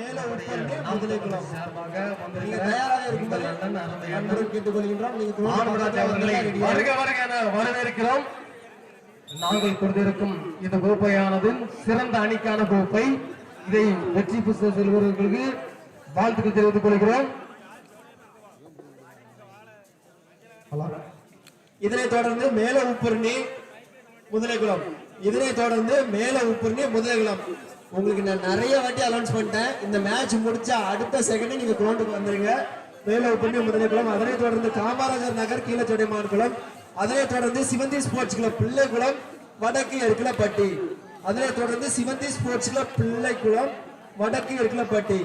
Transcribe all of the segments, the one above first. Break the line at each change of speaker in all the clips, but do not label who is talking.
மேல நீங்க தயாராக இருக்கும்போது அன்புடன் கேட்டுக்கொள்கின்றோம். நீங்க
வருக வருக என வரவேற்கிறோம். நாங்கள் கொடுத்திருக்கும் இந்த கோப்பையானது சிறந்த அணிக்கான கோப்பை. இதை வெற்றி புத்த செல்வர்களுக்கு வாழ்த்துக்கள் தெரிவித்துக் கொள்கிறோம்.
இதனைத் தொடர்ந்து மேல உப்பரணி முதலைக்குளம் இதனைத் தொடர்ந்து மேல உப்பரணி முதலைக்குளம் உங்களுக்கு நான் நிறைய வாட்டி அனௌன்ஸ் பண்ணிட்டேன். இந்த மேட்ச் முடிச்சா அடுத்த செகண்ட் நீங்க கிரௌண்டுக்கு வந்துருங்க. மேல உப்பரணி முதலைக்குளம் அதனைத் தொடர்ந்து காமராஜர் நகர் கீழச்சொடைமான் குளம். அதனைத் தொடர்ந்து சிவந்தி ஸ்போர்ட்ஸ் கிளப் பிள்ளைக்குளம் வடக்கு பட்டி அதனைத் தொடர்ந்து சிவந்தி ஸ்போர்ட்ஸ் கிளப் பிள்ளைக்குளம் வடக்கு எருக்கலப்பட்டி.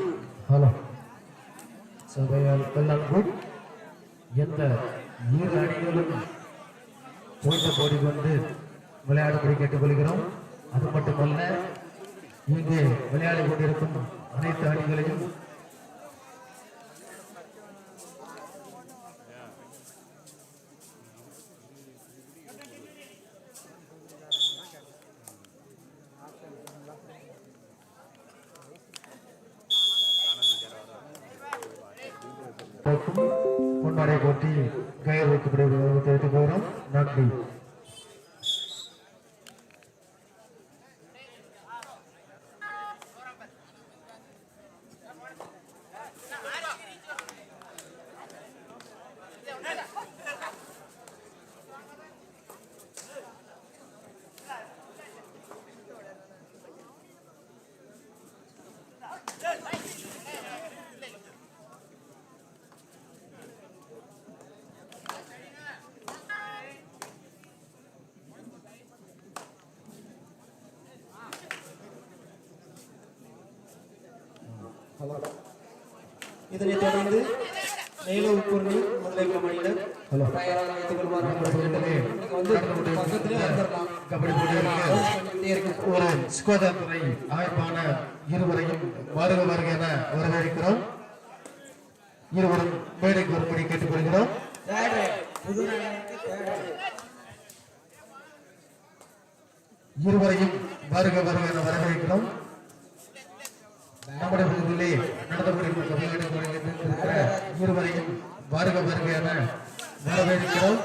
ஹலோ. எந்த இரு அணிகளும் போட்ட போடி கொண்டு விளையாடும்படி கேட்டுக்கொள்கிறோம். அது மட்டுமல்ல இங்கே விளையாடி கொண்டிருக்கும் அனைத்து அணிகளையும். போக்கும் பொன்னாடை போட்டி கயிறு வைக்கப்படுவதாக தெரிவித்துக் கொள்கிறோம் நன்றி
இதனைத் தொடர்ந்து மேல உப்பரணி முதலைக்குளம் அணியினர்
ஹலோ.
தயாராக வைத்துக் கொள்வார் நீங்க வந்து பக்கத்திலே வந்துடலாம்.
கபடி ஒரு ஸ்கோதா துறை அமைப்பான இருவரையும் வருக வருக என வரவேற்கிறோம். இருவரும் மேடைக்கு வரும்படி கேட்டுக்கொள்கிறோம். இருவரையும் வருக வருக என வரவேற்கிறோம். நம்முடைய பகுதியிலே நடந்து கொண்டிருக்கும் இருவரையும் வருக வருக என வரவேற்கிறோம்.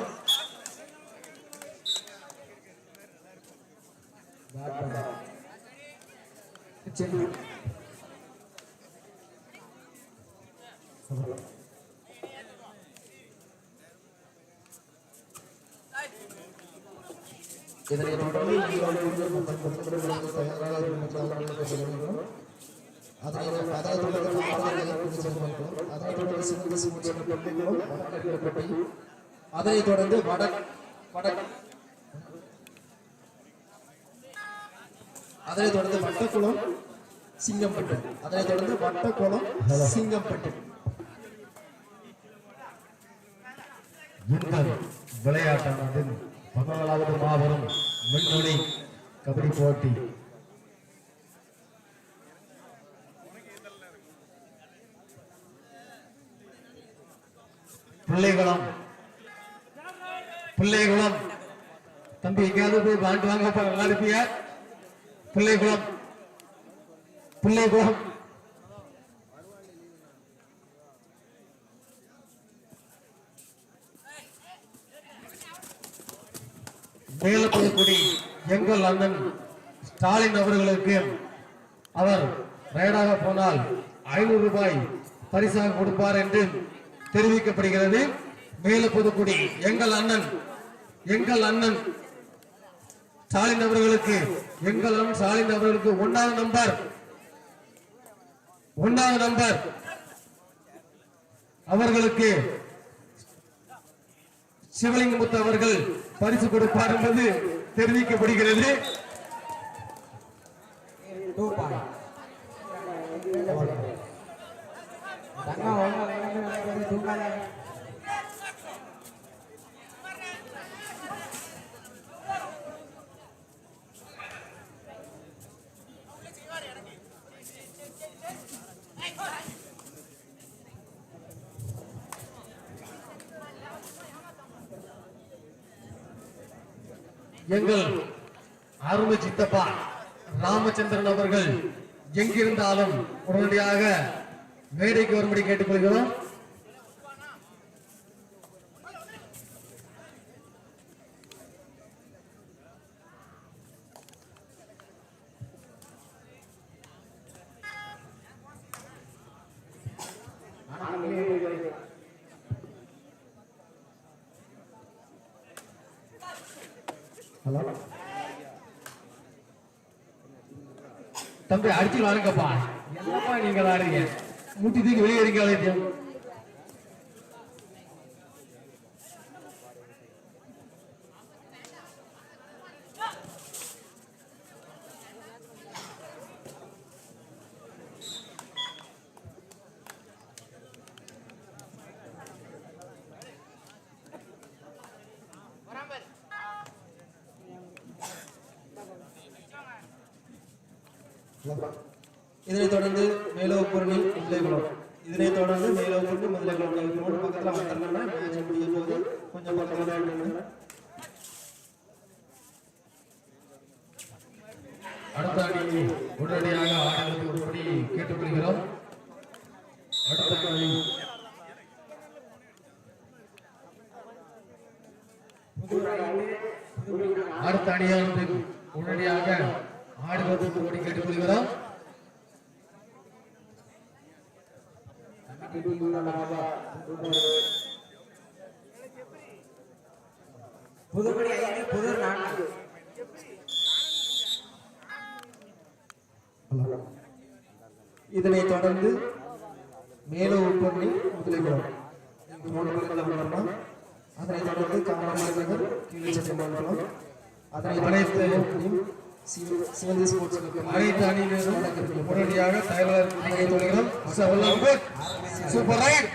இதனை தொடர்ந்து ஈரோடு நம்ம அதனை தொடர்ந்து அதனை தொடர்ந்து தொடர்ந்து வட வட அதனை தொடர்ந்து வட்டக்குளம் சிங்கம்பட்டு அதனை தொடர்ந்து வட்டக்குளம் சிங்கம்பட்டு
இந்த விளையாட்டானது பதினாலாவது மாபெரும் விண்வெளி கபடி போட்டி பிள்ளைகளும் பிள்ளைகளும் தம்பி எங்கேயாவது போய் பாண்டு வாங்க நல்லா இருப்பிய பிள்ளைகுளம் பிள்ளைகுளம். மேலப்பகுடி எங்கள் அண்ணன் ஸ்டாலின் அவர்களுக்கு அவர் ரைடாக போனால் ஐநூறு ரூபாய் பரிசாக கொடுப்பார் என்று தெரிவிக்கப்படுகிறது. மேலப்புதுக்குடி எங்கள் அண்ணன் எங்கள் அண்ணன். ஸ்டாலின் அவர்களுக்கு எங்கள் அண்ணன் ஸ்டாலின் அவர்களுக்கு ஒன்றாவது நம்பர். ஒன்றாவது நம்பர். அவர்களுக்கு சிவலிங்கமுத்து அவர்கள் பரிசு கொடுப்பார் என்பது தெரிவிக்கப்படுகிறது. எங்கள் அருமை சித்தப்பா ராமச்சந்திரன் அவர்கள் எங்கிருந்தாலும் உடனடியாக மேடைக்கு வரும்படி கேட்டுக்கொள்கிறோம்.
ஹலோ?
தம்பி அடிச்சு வாருங்கப்பா என்னப்பா நீங்க வாடுறீங்க முட்டி தூக்கி வெளியே இருக்க
இதனைத் தொடர்ந்து மேலோப்பூரணி முதலைகுளம் இதனைத் தொடர்ந்து மேலோப்பூரணி முதலைகுளம் நீங்க ரோடு பக்கத்தில் வந்துடணும்னா மேட்ச் முடியும் போது கொஞ்சம் பக்கமாக
அடுத்த அணி உடனடியாக ஆடலுக்கு ஒருபடி கேட்டுக்கொள்கிறோம். அடுத்த அணி. அடுத்த அணியானது ஆடுவதற்கு ஒருபடி கேட்டுக்கொள்கிறோம்
புதுப்படி ஐந்து புதூர் நான்கு
இதனைத் தொடர்ந்து மேலும் உட்பண்ணி நீங்க ரோடு பக்கத்துல வந்துடணும் அதனைத் தொடர்ந்து காமராஜர் நகர் கீழச்செம்மங்குளம் அதனைத் தொடர்ந்து
அனைத்து அணியினரும் உடனடியாக தயாராக குட் சூப்பர் ரைட்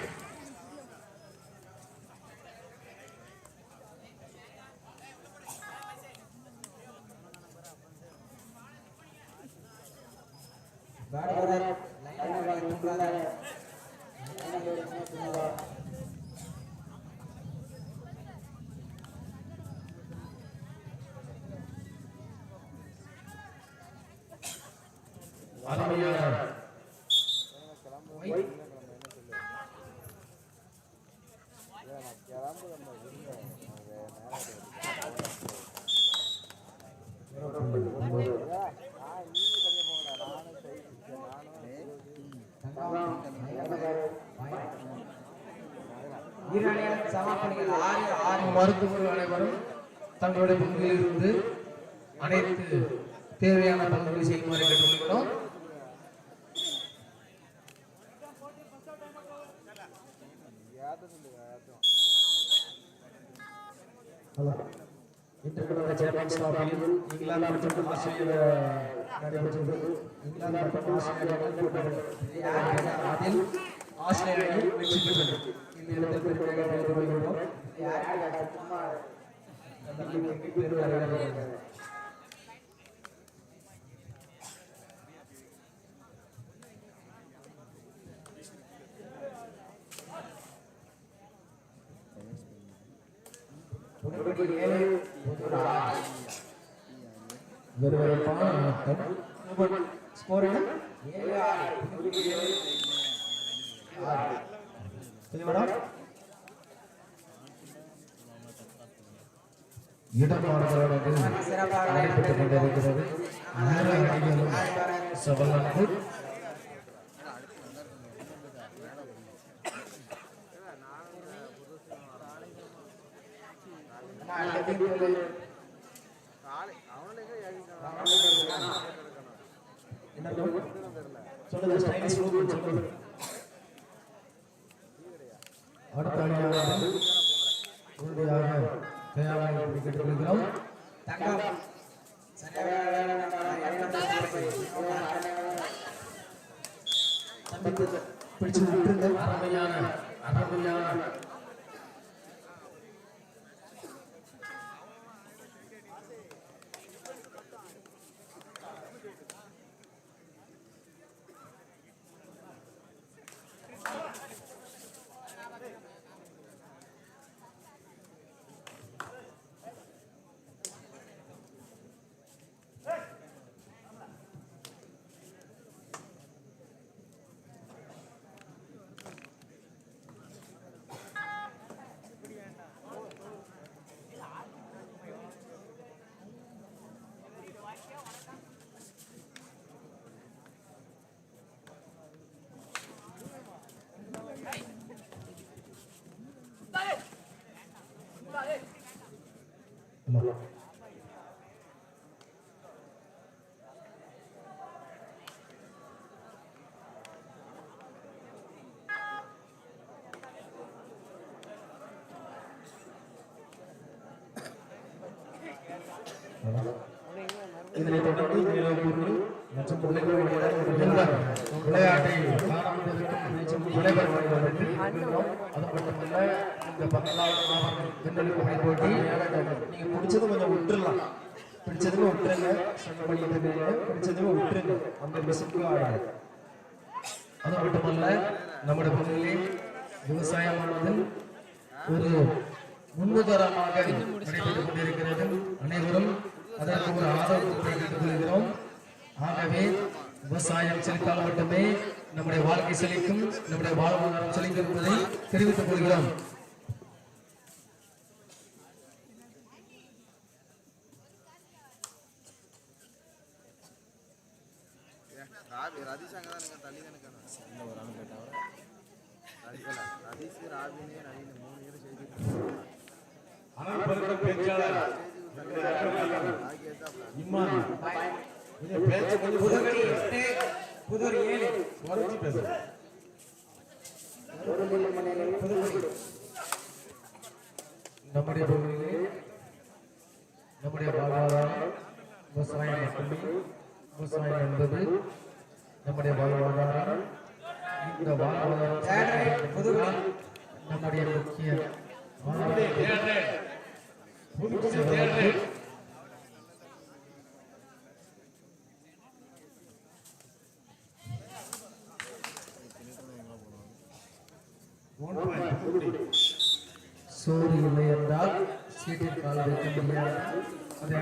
லைன் தூங்காத
அருமையான
ஈரானியன் சமாப்பணிகள் ஆறு ஆறு
மருத்துவர்கள் அனைவரும் தங்களுடைய பங்குகளில் இருந்து அனைத்து தேவையான பங்குகளை செய்யுமாறு கேட்டுக்கொள்கிறோம்.
இன்று நடந்த சாம்பியன்ஸ் இங்கிலாந்து மற்றும் நடைபெற்றது இங்கிலாந்து மற்றும் ஆஸ்திரேலியா அணிகள் போட்டியிட்டது. அதில் ஆஸ்திரேலியா அணி வெற்றி பெற்றது இந்த இடத்தில் பெருமையாக தெரிந்து கொள்கிறோம் நம்பிக்கைக்கு பெரும் அறிவியல்
விறுவிறுப்பான ஆட்டம்
ஸ்கோர் என்ன
ஏழு ஆறு
தெளிவாடா
இடமாடுகளோடு
சிறப்பாக
நடைபெற்றுக் கொண்டிருக்கிறது. இரு அணிகளும் அடுத்த அணியானது உறுதியாக தயாராக கேட்டுக்கொள்கிறோம்
தங்கம்
பிடிச்சு
அருமையான 怎么了
நீங்க பிடிச்சது கொஞ்சம் விட்டுறலாம். பிடிச்சதுமே விட்டுருங்க. ஸ்ட்ரக் பண்ணிட்டு இருக்கீங்க பிடிச்சதுமே விட்டுருங்க. அந்த மிஷினுக்கு ஆடாது
அது மட்டுமல்ல நம்முடைய பகுதியில் விவசாயமானது ஒரு முன்னுதாரணமாக நடைபெற்றுக் கொண்டிருக்கிறது. அனைவரும் அதற்கு ஒரு ஆதரவு கொள்கிறோம். ஆகவே விவசாயம் செழித்தால் மட்டுமே நம்முடைய வாழ்க்கை செழிக்கும் நம்முடைய வாழ்வாதாரம் செழிக்கும் என்பதை தெரிவித்துக் கொள்கிறோம்.
ராபி ரதீஷ் அங்கே
தான் தள்ளி தானே கேட்டாங்க ஒரு ஆள்
கேட்டாங்க ரதீஷ் ராபினே நவீன்
மூணு பேரும்
செய்தி
நம்முடைய பகுதியிலே நம்முடைய பாகவதம் விவசாயம் மட்டுமே. விவசாயம் என்பது நம்முடைய வாழ்வாதாரம். இந்த வாழ்வாதாரம். நம்முடைய முக்கிய சோறு இல்லை என்றால் சீட்டில் கால் வைக்க முடியாது. அதை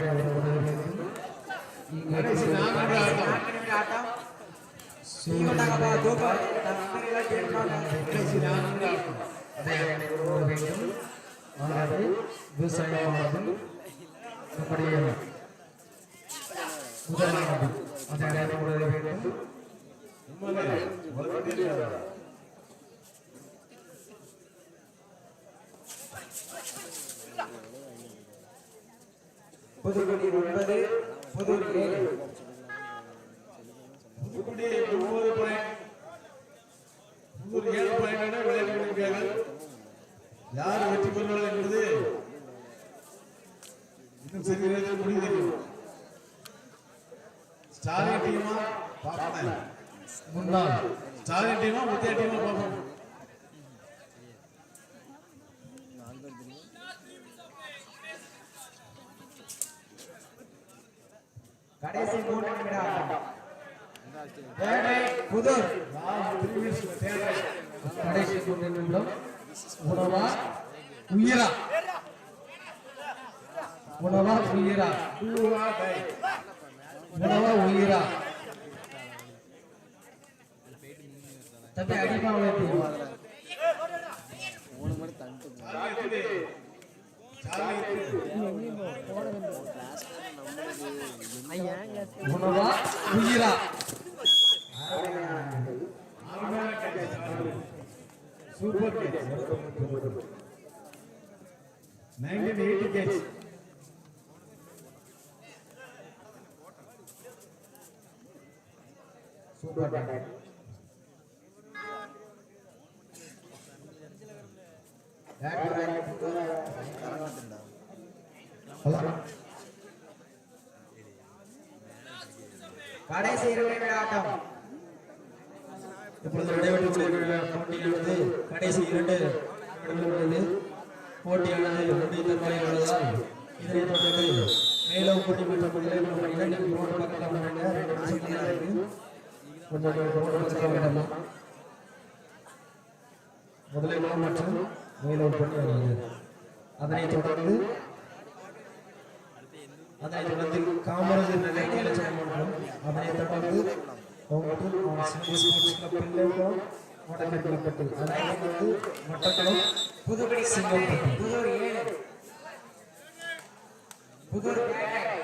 வேண்டும். இங்கே
ஆட்டம்
தீவட்டங்கப்பா தூக்கம் நண்பர்கள் கேட்பாங்க
கடைசி நான்கு ஆட்டம்
அதை உணர வேண்டும் ஆகவே விவசாயமானது நம்முடைய முதலானது அதை உணர வேண்டும்
புதுக்குடி ஒன்பது புதூர் ஏழு
புதூர்
கடைசி மூன்று
உணவா உயிரா உணவா உயிரா உணவா உயிரா.
Super catch nineteen eighty catch
super doctor கடைசி இருபது நிமிட ஆட்டம்
இப்பொழுது நடைபெற்றுக் கொண்டிருக்கிற போட்டியானது கடைசி இரண்டு போட்டியானது முடிவு தன்மையில் உள்ளதால் இதனைத் தொடர்ந்து மேலும் போட்டி மற்றும் இளைஞர் பணிகள் ரோடு ரெண்டு நிமிஷம் இருக்கு. கொஞ்சம் ரோடு பக்கத்தில் விடலாம் முதலிடம் மற்றும் மேலும் போட்டி அதனைத் தொடர்ந்து அதனைத் தொடர்ந்து காமராஜர் நிலை நீலச்சனம் மன்றம் அதனைத் தொடர்ந்து கோவட்டூர் சிட்டி ஸ்போர்ட்ஸ் கிளப் புதூர் ஏழு புதூர் ஏழு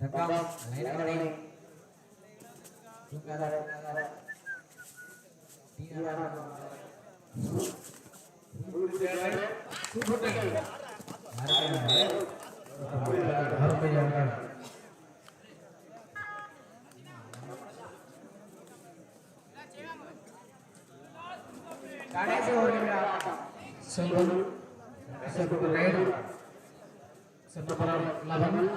धक्का
लाइन
करें धक्का दे तीन आना सुबह तक हमारे घर पे जाकर गाड़ी
से
हो गया सब
सब राइट सब पर लवन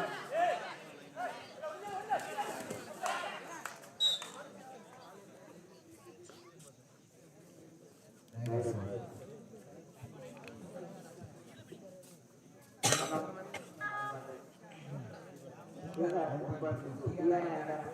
புதுக்குடி
எத்தனை போய்